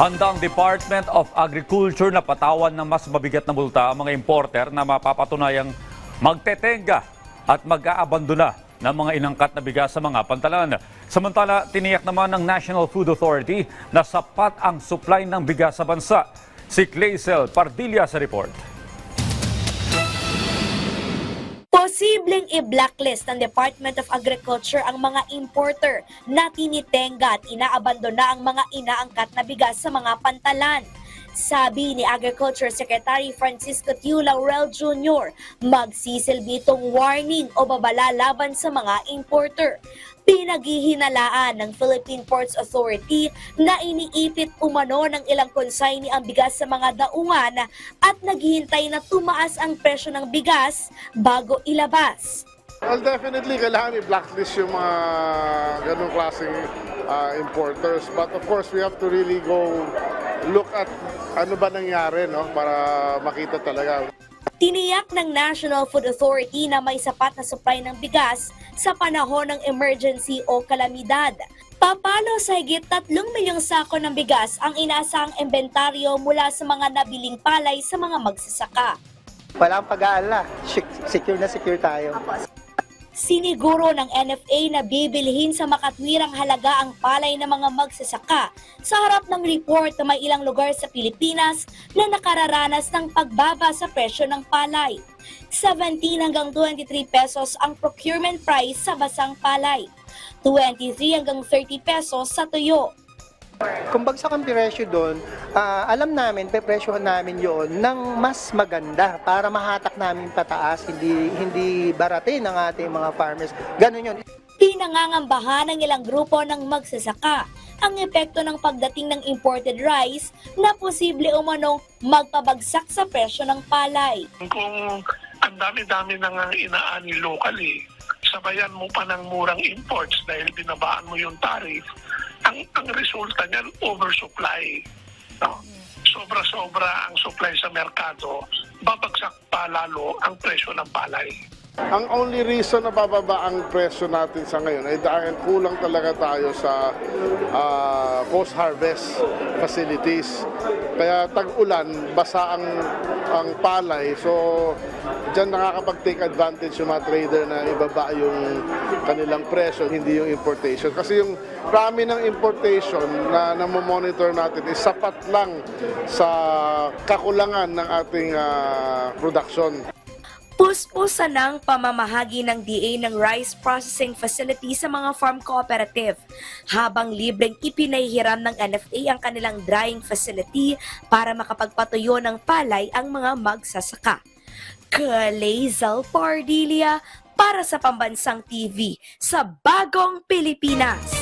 Handa ang Department of Agriculture na patawan ng mas mabigat na multa ang mga importer na mapapatunayang magtetenga at mag-aabandona ng mga inangkat na bigas sa mga pantalan. Samantala, tiniyak naman ng National Food Authority na sapat ang supply ng bigas sa bansa. Si Claysel Pardilla sa report. Posibleng i-blacklist ng Department of Agriculture ang mga importer na tinitenga at inaabandona ang mga inaangkat na bigas sa mga pantalan. Sabi ni Agriculture Secretary Francisco Tiu Laurel Jr., magsisilbi itong warning o babala laban sa mga importer. Pinaghihinalaan ng Philippine Ports Authority na iniipit umano ng ilang consignee ang bigas sa mga daungan at naghihintay na tumaas ang presyo ng bigas bago ilabas. Well, definitely, kailangan i-blacklist yung mga ganong klaseng ah, importers. But of course, we have to really go look at ano ba nangyari, no? Para makita talaga. Tiniyak ng National Food Authority na may sapat na supply ng bigas sa panahon ng emergency o kalamidad. Papalo sa higit 3 milyong sako ng bigas ang inaasang inventaryo mula sa mga nabiling palay sa mga magsasaka. Walang pag-aalala. Sec- Secure na secure tayo. Siniguro ng NFA na bibilhin sa makatwirang halaga ang palay ng mga magsasaka sa harap ng report na may ilang lugar sa Pilipinas na nakararanas ng pagbaba sa presyo ng palay. 17 hanggang 23 pesos ang procurement price sa basang palay. 23 hanggang 30 pesos sa tuyo. Kung bagsak ang presyo doon, ah, alam namin, pepresyohan namin yon ng mas maganda para mahatak namin pataas, hindi hindi baratin ng ating mga farmers. Ganun yun. Pinangangambahan ng ilang grupo ng magsasaka ang epekto ng pagdating ng imported rice na posible umanong magpabagsak sa presyo ng palay. kung ang dami-dami na nga inaani locally, sabayan mo pa ng murang imports dahil binabaan mo yung tariff, ang, ang resulta niyan, oversupply. No? Sobra-sobra ang supply sa merkado, babagsak pa lalo ang presyo ng palay. Ang only reason na bababa ang presyo natin sa ngayon ay dahil kulang talaga tayo sa ah, post-harvest facilities. Kaya tag-ulan, basa ang, ang palay. So, dyan nakakapag-take advantage yung mga trader na ibaba yung kanilang presyo, hindi yung importation. Kasi yung rami ng importation na namomonitor natin is sapat lang sa kakulangan ng ating ah, production. Puspusan ng pamamahagi ng DA ng rice processing facility sa mga farm cooperative habang libreng ipinahihiram ng NFA ang kanilang drying facility para makapagpatuyo ng palay ang mga magsasaka. Kalezal Pardilia para sa Pambansang TV sa Bagong Pilipinas.